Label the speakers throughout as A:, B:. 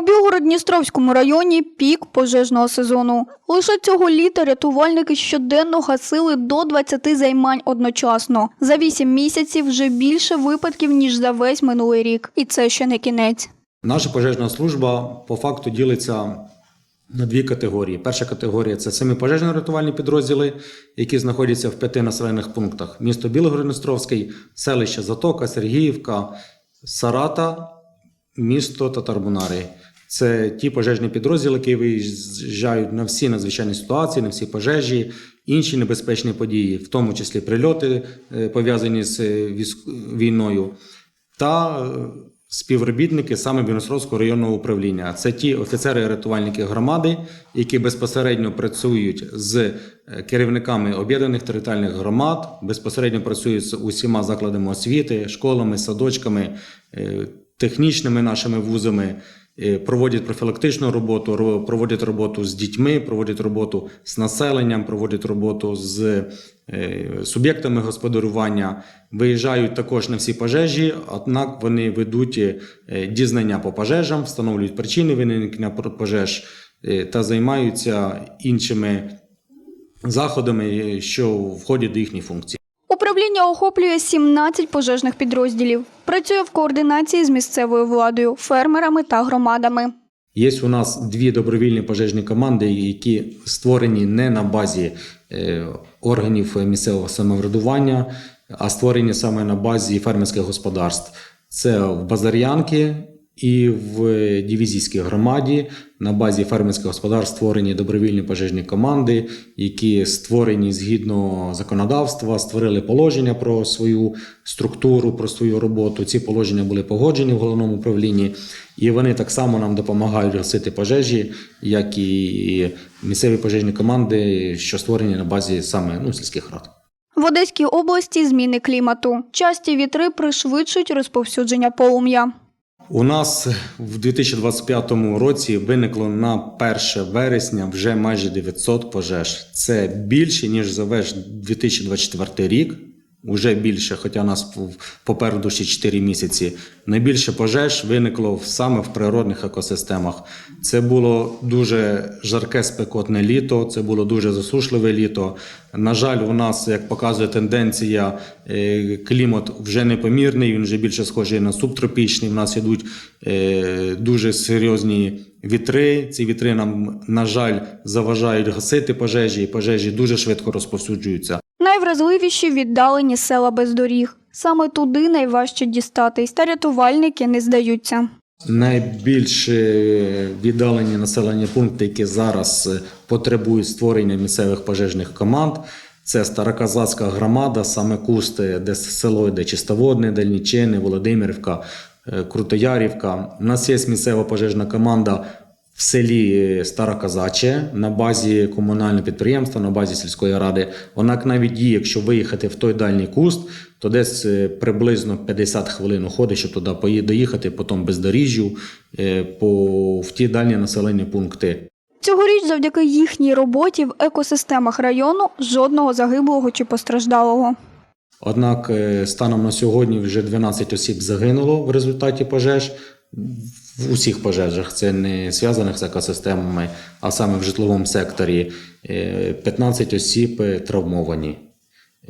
A: У Білгород-Дністровському районі пік пожежного сезону. Лише цього літа рятувальники щоденно гасили до 20 займань одночасно. За 8 місяців вже більше випадків, ніж за весь минулий рік. І це ще не кінець.
B: Наша пожежна служба по факту ділиться на дві категорії. Перша категорія це самі пожежно-рятувальні підрозділи, які знаходяться в п'яти населених пунктах: місто Білогородністровський, селище Затока, Сергіївка, Сарата, місто Татарбунари. Це ті пожежні підрозділи, які виїжджають на всі надзвичайні ситуації, на всі пожежі, інші небезпечні події, в тому числі прильоти, е, пов'язані з е, війною, та е, співробітники саме Білоцерківського районного управління. Це ті офіцери-рятувальники громади, які безпосередньо працюють з керівниками об'єднаних територіальних громад, безпосередньо працюють з усіма закладами освіти, школами, садочками, технічними нашими вузами. Е, Проводять профілактичну роботу, проводять роботу з дітьми, проводять роботу з населенням, проводять роботу з е, суб'єктами господарювання, виїжджають також на всі пожежі, однак вони ведуть е, дізнання по пожежам, встановлюють причини виникнення пожеж та займаються іншими заходами, що входять до їхніх функцій.
A: Управління охоплює 17 пожежних підрозділів. Працює в координації з місцевою владою, фермерами та громадами.
B: Є у нас дві добровільні пожежні команди, які створені не на базі е, органів місцевого самоврядування, а створені саме на базі фермерських господарств. Це в Базар'янки і в дивізійській громаді на базі фермерських господарств створені добровільні пожежні команди, які створені згідно законодавства, створили положення про свою структуру, про свою роботу. Ці положення були погоджені в головному управлінні, і вони так само нам допомагають гасити пожежі, як і місцеві пожежні команди, що створені на базі саме ну, сільських рад.
A: В Одеській області зміни клімату. Часті вітри пришвидшують розповсюдження полум'я.
B: У нас в 2025 році виникло на 1 вересня вже майже 900 пожеж. Це більше ніж за весь 2024 рік. Уже більше, хоча нас попереду ще 4 місяці. Найбільше пожеж виникло саме в природних екосистемах. Це було дуже жарке спекотне літо, це було дуже засушливе літо. На жаль, у нас, як показує тенденція, е, клімат вже непомірний, він вже більше схожий на субтропічний. У нас йдуть е, дуже серйозні вітри. Ці вітри нам, на жаль, заважають гасити пожежі, і пожежі дуже швидко розповсюджуються.
A: Найвразливіші віддалені села без доріг. Саме туди найважче дістатись, та рятувальники не здаються.
B: Найбільш е, віддалені населені пункти, які зараз е, потребують створення місцевих пожежних команд. Це Староказацька громада, саме Кусти, де село йде Чистоводне, Дальнічини, Володимирівка, е, Крутоярівка. У нас є місцева пожежна команда в селі е, Староказаче на базі комунального підприємства, на базі сільської ради. Однак навіть її, якщо виїхати в той дальній куст, то десь е, приблизно 50 хвилин уходить, щоб туди доїхати, потім бездоріжжю е, по, в ті дальні населені пункти.
A: Цьогоріч, завдяки їхній роботі в екосистемах району жодного загиблого чи постраждалого.
B: Однак станом на сьогодні вже 12 осіб загинуло в результаті пожеж. В усіх пожежах це не зв'язаних з екосистемами, а саме в житловому секторі. Е, 15 осіб е, травмовані.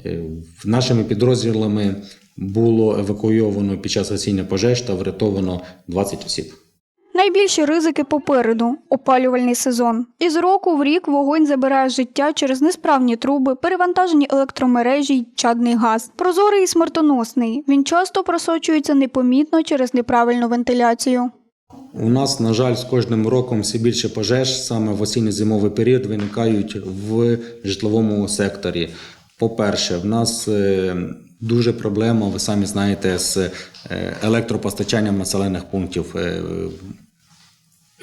B: Е, Нашими підрозділами було евакуйовано під час гасіння пожеж та врятовано 20 осіб.
A: Найбільші ризики попереду опалювальний сезон. Із року в рік вогонь забирає життя через несправні труби, перевантажені електромережі й чадний газ. Прозорий і смертоносний. Він часто просочується непомітно через неправильну вентиляцію.
B: У нас, на жаль, з кожним роком все більше пожеж саме в осінньо-зимовий період виникають в житловому секторі. По-перше, в нас е, дуже проблема, ви самі знаєте, з е, електропостачанням населених пунктів.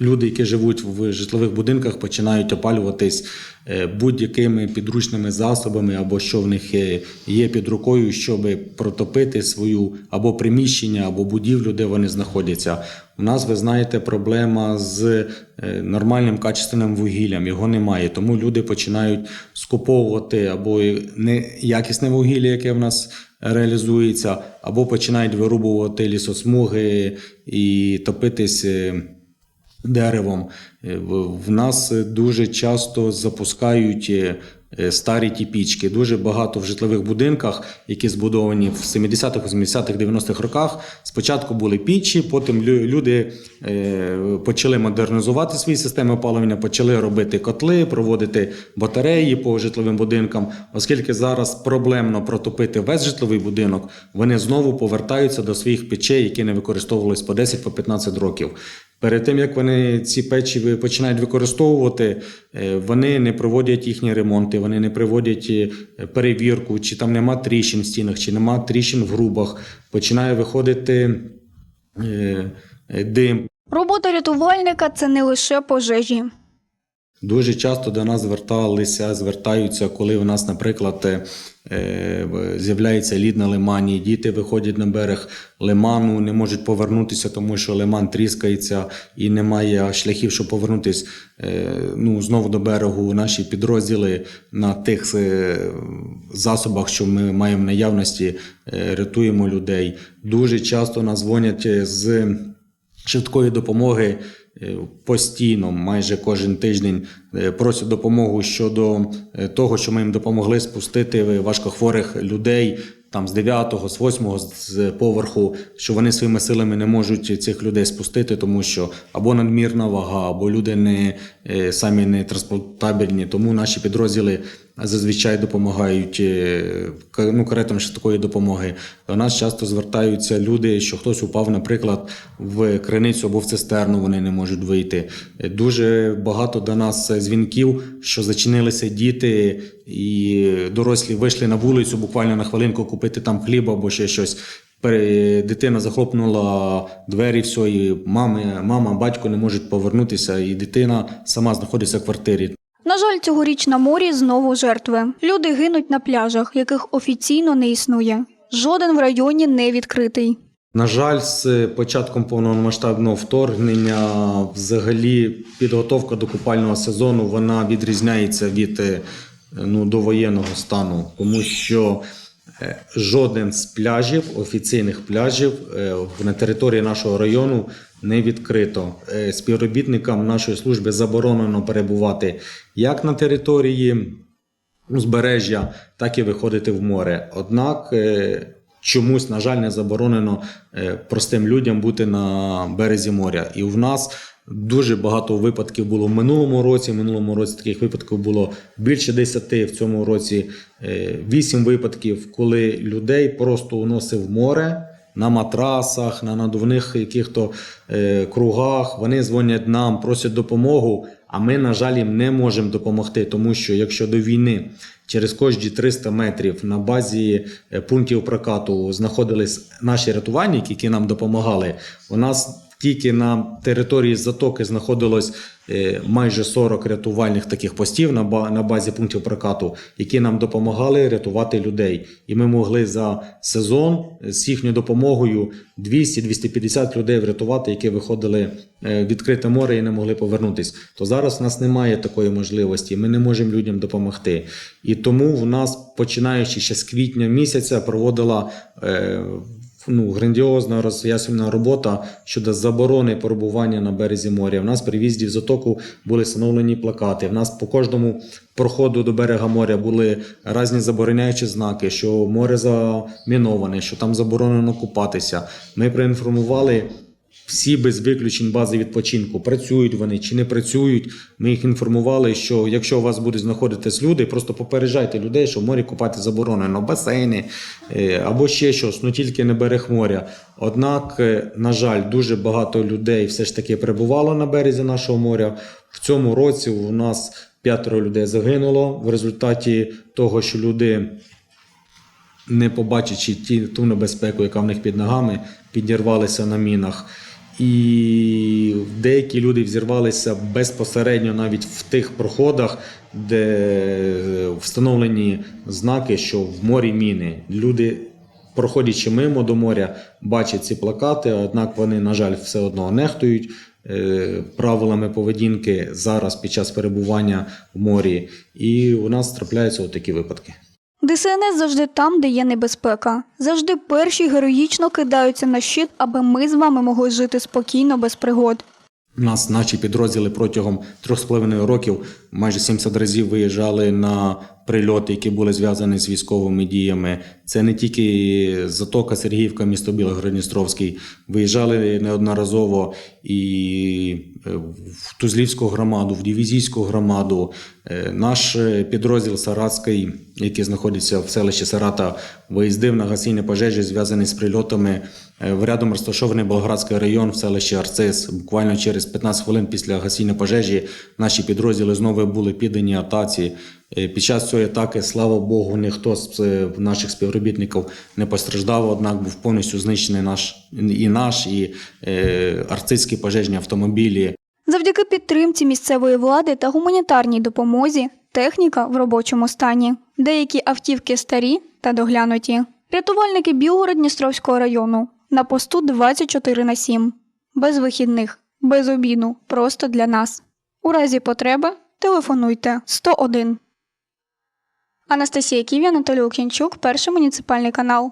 B: Е, Люди, які живуть в житлових будинках, починають опалюватись е, будь-якими підручними засобами, або що в них е, є під рукою, щоб протопити свою або приміщення, або будівлю, де вони знаходяться. У нас, ви знаєте, проблема з е, нормальним качественним вугіллям. Його немає. Тому люди починають скуповувати або неякісне вугілля, яке в нас реалізується, або починають вирубувати лісосмуги і топитись. Деревом. Е, В нас е, дуже часто запускають е, старі ті пічки. Дуже багато в житлових будинках, які збудовані в 70-х, 80-х, 90-х роках. Спочатку були пічі, потім лю- люди почали модернізувати свої системи опалення, почали робити котли, проводити батареї по житловим будинкам. Оскільки зараз проблемно протопити весь житловий будинок, вони знову повертаються до своїх печей, які не використовувалися по 10 по 15 років. Перед тим як вони ці печі починають використовувати, е, вони не проводять їхні ремонти, вони не проводять е, перевірку, чи там нема тріщин в стінах, чи нема тріщин в грубах. Починає виходити е, дим.
A: Робота рятувальника це не лише пожежі.
B: Дуже часто до нас зверталися, звертаються, коли у нас, наприклад, е, е, з'являється лід на лимані, діти виходять на берег лиману, не можуть повернутися, тому що лиман тріскається і немає шляхів, щоб повернутися е, ну, знову до берегу. Наші підрозділи на тих засобах, що ми маємо в наявності, рятуємо людей. Дуже часто нас дзвонять з швидкої допомоги постійно, майже кожен тиждень е, просять допомогу щодо е, того, що ми їм допомогли спустити важкохворих людей там з 9-го, з 8-го з поверху, що вони своїми силами не можуть цих людей спустити, тому що або надмірна вага, або люди не е, самі не транспортабельні. Тому наші підрозділи зазвичай допомагають е, ну, каретам швидкої допомоги. До нас часто звертаються люди, що хтось упав, наприклад, в криницю або в цистерну, вони не можуть вийти. Е, Дуже багато до нас е, дзвінків, що зачинилися діти, і дорослі вийшли на вулицю буквально на хвилинку купити там хліба або ще щось. Дитина захлопнула двері, все, і мами, мама, батько не можуть повернутися, і дитина сама знаходиться в квартирі.
A: На жаль, цьогоріч на морі знову жертви. Люди гинуть на пляжах, яких офіційно не існує. Жоден в районі не відкритий.
B: На жаль, з початком повномасштабного вторгнення, взагалі, підготовка до купального сезону вона відрізняється від е, ну, довоєнного стану, тому що е, жоден з пляжів, офіційних пляжів е, на території нашого району не відкрито. Е, Співробітникам нашої служби заборонено перебувати як на території узбережжя, так і виходити в море. Однак е, чомусь, на жаль, не заборонено е, простим людям бути на березі моря. І в нас дуже багато випадків було в минулому році. В минулому році таких випадків було більше 10, в цьому році 8 випадків, коли людей просто уносив море. На матрасах, на надувних яких-то е, кругах вони дзвонять нам, просять допомогу. А ми, на жаль, їм не можемо допомогти, тому що якщо до війни через кожні 300 метрів на базі е, пунктів прокату знаходились наші рятувальники, які нам допомагали, у нас тільки на території затоки знаходилось е, майже 40 рятувальних таких постів на, ба- на базі пунктів прокату, які нам допомагали рятувати людей. І ми могли за сезон з їхньою допомогою 200-250 людей врятувати, які виходили е, в відкрите море і не могли повернутись. То зараз у нас немає такої можливості. Ми не можемо людям допомогти. І тому в нас, починаючи ще з квітня місяця, проводила. Ну, грандіозна роз'яснювальна робота щодо заборони перебування на березі моря. В нас при в'їзді в затоку були встановлені плакати. В нас по кожному проходу до берега моря були різні забороняючі знаки, що море заміноване, що там заборонено купатися. Ми проінформували. Всі без виключень бази відпочинку працюють вони чи не працюють. Ми їх інформували, що якщо у вас будуть знаходитись люди, просто попереджайте людей, що в морі купати заборонено, басейни е, або ще щось, ну тільки не берег моря. Однак, е, на жаль, дуже багато людей все ж таки перебувало на березі нашого моря. В цьому році у нас п'ятеро людей загинуло в результаті того, що люди не побачачи ті, ту небезпеку, яка в них під ногами, підірвалися на мінах. І деякі люди взірвалися безпосередньо навіть в тих проходах, де встановлені знаки, що в морі міни. Люди, проходячи мимо до моря, бачать ці плакати, однак вони, на жаль, все одно нехтують е, правилами поведінки зараз під час перебування в морі. І у нас трапляються отакі випадки.
A: ДСНС завжди там, де є небезпека. Завжди перші героїчно кидаються на щит, аби ми з вами могли жити спокійно без пригод.
B: нас наші підрозділи протягом 3,5 років майже 70 разів виїжджали на прильоти, які були зв'язані з військовими діями. Це не тільки Затока, Сергіївка, місто Білогородністровський. Виїжджали неодноразово і е, в Тузлівську громаду, в Дивізійську громаду. Е, Наш е, підрозділ Саратський, який знаходиться в селищі Сарата, виїздив на гасіння пожежі, зв'язані з прильотами. В рядом розташований Болградський район в селищі Арцис. Буквально через 15 хвилин після гасіння пожежі наші підрозділи знову були піддані атаці. Е, Під час цієї атаки, слава Богу, ніхто з е, наших співробітників не постраждав, однак був повністю знищений наш і наш, і е, арцизькі пожежні автомобілі.
A: Завдяки підтримці місцевої влади та гуманітарній допомозі техніка в робочому стані. Деякі автівки старі та доглянуті. Рятувальники Білгород-Дністровського району на посту 24 на 7. Без вихідних, без обіду, просто для нас. У разі потреби телефонуйте 101. Анастасія Ківі, Анатолій Окінчук, перший муніципальний канал.